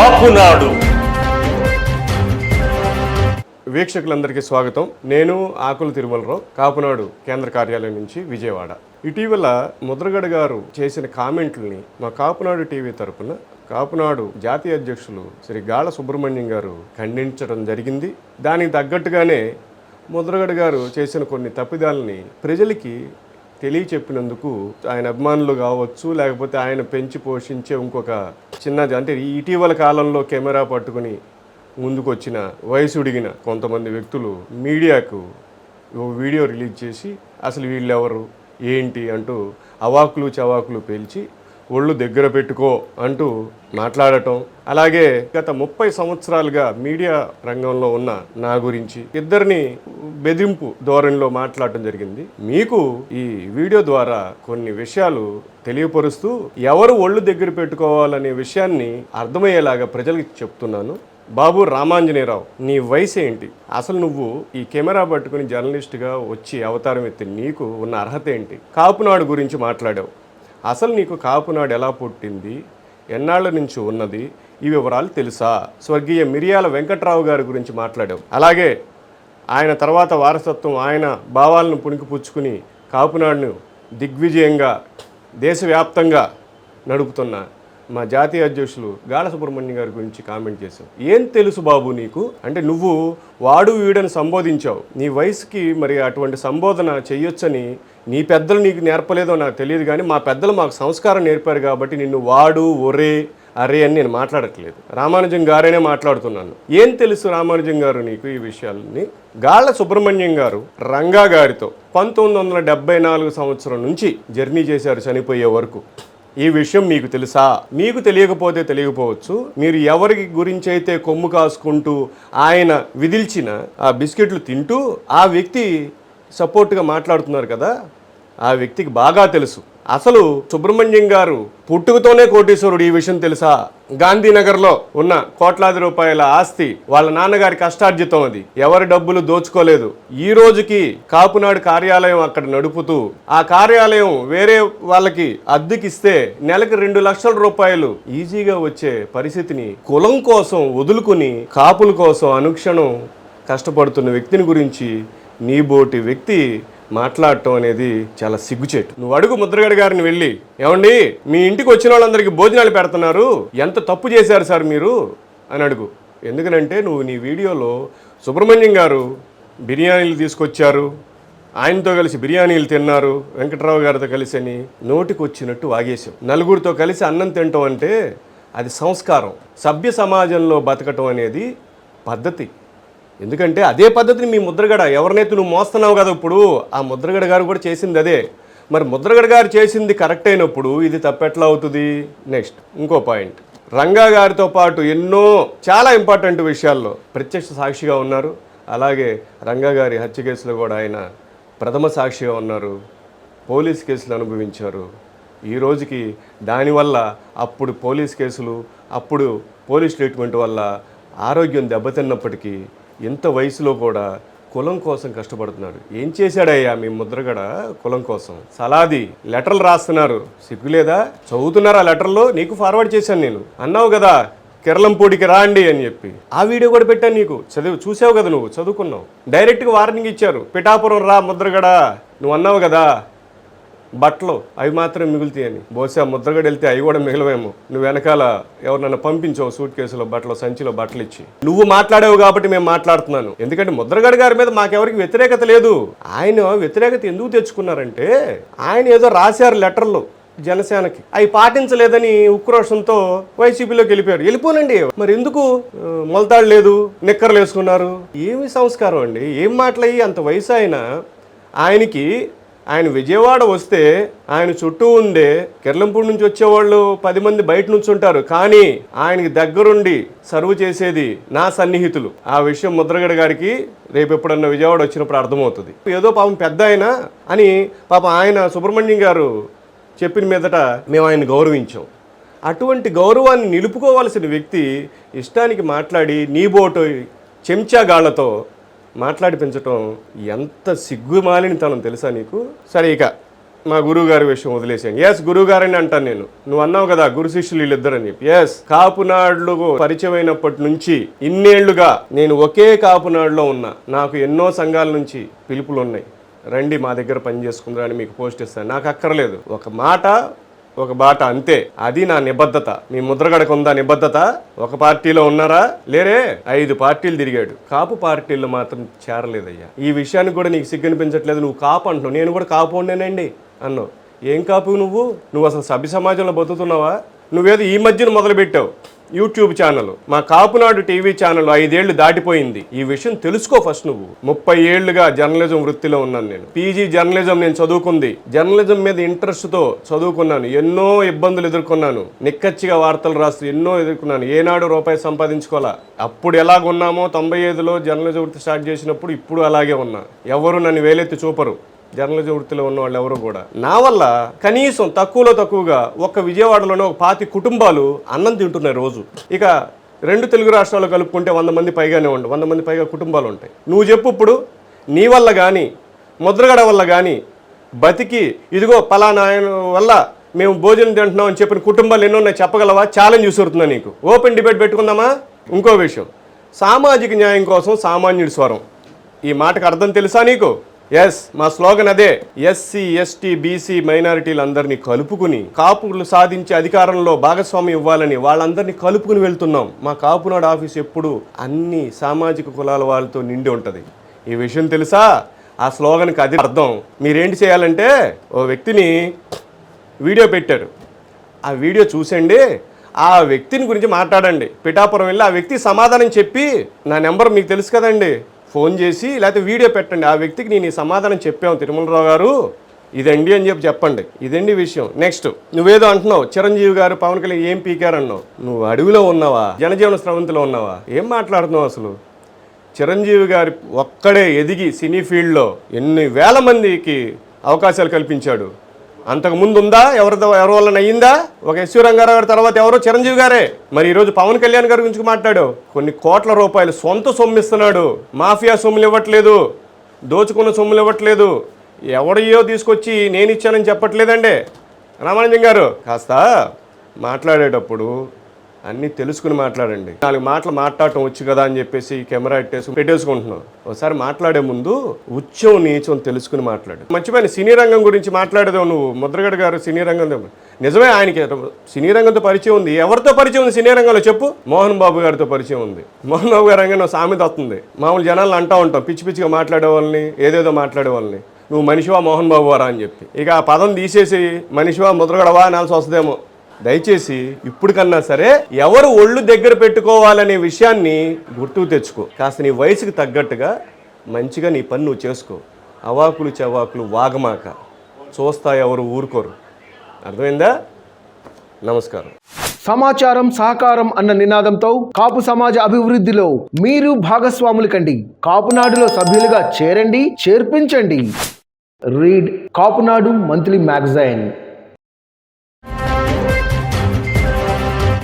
కాపునాడు. వీక్షకులందరికీ స్వాగతం. నేను ఆకుల తిరుమలరావు కాపునాడు కేంద్ర కార్యాలయం నుంచి విజయవాడ. ఇటీవల ముద్రగడ గారు చేసిన కామెంట్లని మా కాపునాడు టీవీ తరపున కాపునాడు జాతీయ అధ్యక్షులు శ్రీ గాళ సుబ్రహ్మణ్యం గారు ఖండించడం జరిగింది. దానికి తగ్గట్టుగానే ముద్రగడ గారు చేసిన కొన్ని తప్పిదాలని ప్రజలకి తెలియచెప్పినందుకు ఆయన అభిమానులు కావచ్చు లేకపోతే ఆయన పెంచి పోషించే ఇంకొక చిన్నది అంటే ఇటీవల కాలంలో కెమెరా పట్టుకుని ముందుకొచ్చిన వయసుడిగిన కొంతమంది వ్యక్తులు మీడియాకు ఓ వీడియో రిలీజ్ చేసి అసలు వీళ్ళెవరు ఏంటి అంటూ అవాకులు చవాకులు పేల్చి ఒళ్ళు దగ్గర పెట్టుకో అంటూ మాట్లాడటం. అలాగే గత ముప్పై సంవత్సరాలుగా మీడియా రంగంలో ఉన్న నా గురించి ఇద్దరిని బెదింపు ధోరణిలో మాట్లాడటం జరిగింది. మీకు ఈ వీడియో ద్వారా కొన్ని విషయాలు తెలియపరుస్తూ ఎవరు ఒళ్ళు దగ్గర పెట్టుకోవాలనే విషయాన్ని అర్థమయ్యేలాగా ప్రజలకు చెప్తున్నాను. బాబు రామాంజనేయరావు నీ వయసు ఏంటి? అసలు నువ్వు ఈ కెమెరా పట్టుకుని జర్నలిస్ట్గా వచ్చి అవతారం ఎత్తి నీకు ఉన్న అర్హత ఏంటి? కాపునాడు గురించి మాట్లాడావు. అసలు నీకు కాపునాడు ఎలా పుట్టింది? ఎన్నాళ్ళ నుంచి ఉన్నది? ఈ వివరాలు తెలుసా? స్వర్గీయ మిరియాల వెంకట్రావు గారి గురించి మాట్లాడావు. అలాగే ఆయన తర్వాత వారసత్వం ఆయన భావాలను పుణికిపుచ్చుకుని కాపునాడును దిగ్విజయంగా దేశవ్యాప్తంగా నడుపుతున్న మా జాతీయ అధ్యక్షులు గాల సుబ్రహ్మణ్యం గారి గురించి కామెంట్ చేశావు. ఏం తెలుసు బాబు నీకు? అంటే నువ్వు వాడు వీడని సంబోధించావు. నీ వయసుకి మరి అటువంటి సంబోధన చెయ్యొచ్చని నీ పెద్దలు నీకు నేర్పలేదో నాకు తెలియదు కానీ మా పెద్దలు మాకు సంస్కారం నేర్పారు కాబట్టి నిన్ను వాడు ఒరే అరే అని నేను మాట్లాడట్లేదు. రామానుజం గారేనే మాట్లాడుతున్నాను. ఏం తెలుసు రామానుజం గారు నీకు ఈ విషయాలని గాళ్ళ సుబ్రహ్మణ్యం గారు రంగా గారితో పంతొమ్మిది వందల డెబ్బై నాలుగు సంవత్సరం నుంచి జర్నీ చేశారు చనిపోయే వరకు. ఈ విషయం మీకు తెలుసా? మీకు తెలియకపోతే తెలియకపోవచ్చు. మీరు ఎవరికి గురించి అయితే కొమ్ము కాసుకుంటూ ఆయన విధిల్చిన ఆ బిస్కెట్లు తింటూ ఆ వ్యక్తి సపోర్ట్గా మాట్లాడుతున్నారు కదా? ఆ వ్యక్తికి బాగా తెలుసు. అసలు సుబ్రహ్మణ్యం గారు పుట్టుకతోనే కోటీశ్వరుడు ఈ విషయం తెలుసా? గాంధీనగర్లో ఉన్న కోట్లాది రూపాయల ఆస్తి వాళ్ళ నాన్నగారి కష్టార్జితం అది. ఎవరి డబ్బులు దోచుకోలేదు. ఈ రోజుకి కాపునాడు కార్యాలయం అక్కడ నడుపుతూ ఆ కార్యాలయం వేరే వాళ్ళకి అద్దెకిస్తే నెలకి రెండు లక్షల రూపాయలు ఈజీగా వచ్చే పరిస్థితిని కులం కోసం వదులుకుని కాపుల కోసం అనుక్షణం కష్టపడుతున్న వ్యక్తిని గురించి నీబోటి వ్యక్తి మాట్లాడటం అనేది చాలా సిగ్గుచేటు. నువ్వు అడుగు ముద్రగడ గారిని వెళ్ళి ఏమండి మీ ఇంటికి వచ్చిన వాళ్ళందరికీ భోజనాలు పెడుతున్నారు? ఎంత తప్పు చేశారు సార్ మీరు? అని అడుగు. ఎందుకనంటే నువ్వు నీ వీడియోలో సుబ్రహ్మణ్యం గారు బిర్యానీలు తీసుకొచ్చారు ఆయనతో కలిసి బిర్యానీలు తిన్నారు వెంకట్రావు గారితో కలిసి అని నోటికి వచ్చినట్టు వాగేశావు. నలుగురితో కలిసి అన్నం తినటం అంటే అది సంస్కారం. సభ్య సమాజంలో బతకటం అనేది పద్ధతి. ఎందుకంటే అదే పద్ధతిని మీ ముద్రగడ ఎవరినైతే నువ్వు మోస్తున్నావు కదా ఇప్పుడు ఆ ముద్రగడ గారు కూడా చేసింది అదే. మరి ముద్రగడ గారు చేసింది కరెక్ట్ అయినప్పుడు ఇది తప్పెట్లా అవుతుంది? నెక్స్ట్ ఇంకో పాయింట్. రంగా గారితో పాటు ఎన్నో చాలా ఇంపార్టెంట్ విషయాల్లో ప్రత్యక్ష సాక్షిగా ఉన్నారు. అలాగే రంగా గారి హత్య కేసులో కూడా ఆయన ప్రథమ సాక్షిగా ఉన్నారు. పోలీస్ కేసులు అనుభవించారు. ఈ రోజుకి దానివల్ల అప్పుడు పోలీస్ కేసులు అప్పుడు పోలీస్ ట్రీట్మెంట్ వల్ల ఆరోగ్యం దెబ్బతిన్నప్పటికీ ఎంత వయసులో కూడా కులం కోసం కష్టపడుతున్నాడు. ఏం చేశాడయ్యా మీ ముద్రగడ కులం కోసం? సలాది లెటర్లు రాస్తున్నారు. సిగ్గులేదా? చదువుతున్నారా లెటర్లో? నీకు ఫార్వర్డ్ చేశాను నేను. అన్నావు కదా కిరళంపూడికి రాండి అని చెప్పి. ఆ వీడియో కూడా పెట్టాను నీకు. చదివి చూసావు కదా నువ్వు చదువుకున్నావు. డైరెక్ట్గా వార్నింగ్ ఇచ్చారు. పిఠాపురం రా ముద్రగడ. నువ్వు అన్నావు కదా బట్టలు అవి మాత్రం మిగులుతాయని. బహుశా ముద్రగడ వెళ్తే అవి కూడా మిగలవేమో. నువ్వు వెనకాల ఎవరినైనా పంపించావు సూట్ కేసులో బట్టలు సంచిలో బట్టలు ఇచ్చి. నువ్వు మాట్లాడావు కాబట్టి మేము మాట్లాడుతున్నాను. ఎందుకంటే ముద్రగడ గారి మీద మాకెవరికి వ్యతిరేకత లేదు. ఆయన వ్యతిరేకత ఎందుకు తెచ్చుకున్నారంటే ఆయన ఏదో రాశారు లెటర్లు జనసేనకి. అవి పాటించలేదని ఉక్రోషంతో వైసీపీలోకి వెళ్ళిపోయారు వెళ్ళిపోనండి. మరి ఎందుకు? ఆ, మొలతాడు లేదు నిక్కర్లు వేసుకున్నారు. ఏమి సంస్కారం అండి? ఏం మాటలయ్యి అంత వయసు ఆయన ఆయనకి ఆయన విజయవాడ వస్తే ఆయన చుట్టూ ఉండే కిర్లంపూడి నుంచి వచ్చేవాళ్ళు పది మంది బయట నుంచి ఉంటారు కానీ ఆయనకి దగ్గరుండి సర్వ్ చేసేది నా సన్నిహితులు. ఆ విషయం ముద్రగడ గారికి రేపు ఎప్పుడన్నా విజయవాడ వచ్చినప్పుడు అర్థమవుతుంది ఏదో పాపం పెద్ద ఆయన అని పాపం ఆయన సుబ్రహ్మణ్యం గారు చెప్పిన మీదట మేము ఆయన గౌరవించాం. అటువంటి గౌరవాన్ని నిలుపుకోవాల్సిన వ్యక్తి ఇష్టానికి మాట్లాడి నీ బోటు మాట్లాడి మాట్లాడిపించటం ఎంత సిగ్గుమాలిన తనం తెలుసా నీకు? సరే ఇక మా గురువుగారి విషయం వదిలేసాను ఎస్ గురువుగారని అంటాను నేను. నువ్వు అన్నావు కదా గురు శిష్యులు వీళ్ళిద్దరని చెప్పి. ఎస్ కాపునాడులు పరిచయమైనప్పటి నుంచి ఇన్నేళ్ళుగా నేను ఒకే కాపునాడులో ఉన్నా. నాకు ఎన్నో సంఘాల నుంచి పిలుపులు ఉన్నాయి. రండి మా దగ్గర పని చేసుకుందరా అని మీకు పోస్ట్ ఇస్తాను. నాకు అక్కర్లేదు. ఒక మాట ఒక బాట అంతే. అది నా నిబద్ధత. మీ ముద్రగడకు ఉందా నిబద్ధత? ఒక పార్టీలో ఉన్నారా? లేరే ఐదు పార్టీలు తిరిగాడు. కాపు పార్టీల్లో మాత్రం చేరలేదయ్యా. ఈ విషయానికి కూడా నీకు సిగ్గనిపించట్లేదు. నువ్వు కాపు అంటున్నావు. నేను కూడా కాపు ఉండేనండి అన్నావు. ఏం కాపు నువ్వు? నువ్వు అసలు సభ్య సమాజంలో బతుకుతున్నావా? నువ్వేదో ఈ మధ్యన మొదలుపెట్టావు. YouTube channel. మా కాపునాడు టీవీ ఛానల్ ఐదేళ్ళు దాటిపోయింది. ఈ విషయం తెలుసుకో ఫస్ట్ నువ్వు. ముప్పై ఏళ్ళుగా జర్నలిజం వృత్తిలో ఉన్నాను నేను. పీజీ జర్నలిజం నేను చదువుకుంది. జర్నలిజం మీద ఇంట్రెస్ట్తో చదువుకున్నాను. ఎన్నో ఇబ్బందులు ఎదుర్కొన్నాను. నిక్కచ్చిగా వార్తలు రాస్తూ ఎన్నో ఎదుర్కొన్నాను. ఏనాడు రూపాయి సంపాదించుకోవాలా? అప్పుడు ఎలాగున్నామో తొంభై ఐదులో జర్నలిజం వృత్తి స్టార్ట్ చేసినప్పుడు ఇప్పుడు అలాగే ఉన్నా. ఎవరు నన్ను వేలెత్తి చూపరు. జర్నలిజం వృత్తిలో ఉన్న వాళ్ళు ఎవరు కూడా. నా వల్ల కనీసం తక్కువలో తక్కువగా ఒక్క విజయవాడలోనే ఒక పాతి కుటుంబాలు అన్నం తింటున్నాయి రోజు. ఇక రెండు తెలుగు రాష్ట్రాలు కలుపుకుంటే వంద మంది పైగానే ఉండవు వంద మంది పైగా కుటుంబాలు ఉంటాయి. నువ్వు చెప్పు ఇప్పుడు నీ వల్ల కానీ ముద్రగడ వల్ల కానీ బతికి ఇదిగో పలానా వల్ల మేము భోజనం తింటున్నాం అని చెప్పిన కుటుంబాలు ఎన్నో ఉన్నాయి చెప్పగలవా? ఛాలెంజ్ విసురుతున్నా నీకు. ఓపెన్ డిబేట్ పెట్టుకుందామా? ఇంకో విషయం. సామాజిక న్యాయం కోసం సామాన్యుడి స్వరం. ఈ మాటకు అర్థం తెలుసా నీకు? ఎస్ మా స్లోగన్ అదే. ఎస్సీ ఎస్టీ బీసీ మైనారిటీలందరినీ కలుపుకుని కాపులు సాధించే అధికారంలో భాగస్వామ్యం ఇవ్వాలని వాళ్ళందరినీ కలుపుకుని వెళ్తున్నాం. మా కాపునాడు ఆఫీస్ ఎప్పుడు అన్ని సామాజిక కులాల వాళ్ళతో నిండి ఉంటుంది. ఈ విషయం తెలుసా? ఆ స్లోగన్కి అది అర్థం. మీరేంటి చేయాలంటే ఓ వ్యక్తిని వీడియో పెట్టారు. ఆ వీడియో చూసండి ఆ వ్యక్తిని గురించి మాట్లాడండి. పిఠాపురం వెళ్ళి ఆ వ్యక్తి సమాధానం చెప్పి నా నెంబర్ మీకు తెలుసు కదండి. ఫోన్ చేసి లేకపోతే వీడియో పెట్టండి. ఆ వ్యక్తికి నేను ఈ సమాధానం చెప్పాము తిరుమలరావు గారు ఇదండి అని చెప్పి చెప్పండి. ఇదండి విషయం. నెక్స్ట్ నువ్వేదో అంటున్నావు. చిరంజీవి గారు పవన్ కళ్యాణ్ ఏం పీకారు అన్నావు నువ్వు అడవిలో ఉన్నావా? జనజీవన స్రవంతిలో ఉన్నావా? ఏం మాట్లాడుతున్నావు అసలు? చిరంజీవి గారి ఒక్కడే ఎదిగి సినీ ఫీల్డ్లో ఎన్ని వేల మందికి అవకాశాలు కల్పించాడు. అంతకు ముందు ఉందా ఎవరితో ఎవరి వల్ల అయ్యిందా? ఒక ఎస్వి రంగారావు గారి తర్వాత ఎవరో? చిరంజీవి గారే. మరి ఈరోజు పవన్ కళ్యాణ్ గారి గురించి మాట్లాడు కొన్ని కోట్ల రూపాయలు సొంత సొమ్ము ఇస్తున్నాడు మాఫియా సొమ్ములు ఇవ్వట్లేదు. దోచుకున్న సొమ్ములు ఇవ్వట్లేదు. ఎవడయ్యో తీసుకొచ్చి నేను ఇచ్చానని చెప్పట్లేదండి. రామానుజం గారు కాస్త మాట్లాడేటప్పుడు అన్నీ తెలుసుకుని మాట్లాడండి. నాలుగు మాటలు మాట్లాడటం వచ్చు కదా అని చెప్పేసి కెమెరా పెట్టేసి పెట్టేసుకుంటున్నాం. ఒకసారి మాట్లాడే ముందు ఉచ్చం నీచం తెలుసుకుని మాట్లాడు. మర్చిపోయిన సినీ రంగం గురించి మాట్లాడేదావు నువ్వు. ముద్రగడ గారు సినీ రంగం నిజమే ఆయనకి సినీ రంగంతో పరిచయం ఉంది. ఎవరితో పరిచయం ఉంది సినీ రంగంలో చెప్పు? మోహన్ బాబు గారితో పరిచయం ఉంది. మోహన్ బాబు గారి రంగంలో సామెత వస్తుంది. మామూలు జనాలను అంటూ ఉంటాం. పిచ్చి పిచ్చిగా మాట్లాడే వాళ్ళని ఏదేదో మాట్లాడే వాళ్ళని నువ్వు మనిషివా మోహన్ బాబు వారా అని చెప్పి. ఇక ఆ పదం తీసేసి మనిషివా ముద్రగడవా అనాల్సి వస్తుందేమో. దయచేసి ఇప్పటికన్నా సరే ఎవరు ఒళ్ళు దగ్గర పెట్టుకోవాలనే విషయాన్ని గుర్తుకు తెచ్చుకో. కాస్త నీ వయసుకు తగ్గట్టుగా మంచిగా నీ పని నువ్వు చేసుకో. అవాకులు చవాకులు వాగమాక. చూస్తా ఎవరు ఊరుకోరు. అర్థమైందా? నమస్కారం. సమాచారం సహకారం అన్న నినాదంతో కాపు సమాజ అభివృద్ధిలో మీరు భాగస్వాములు కండి. కాపునాడులో సభ్యులుగా చేరండి చేర్పించండి. Read Kapunadu monthly magazine.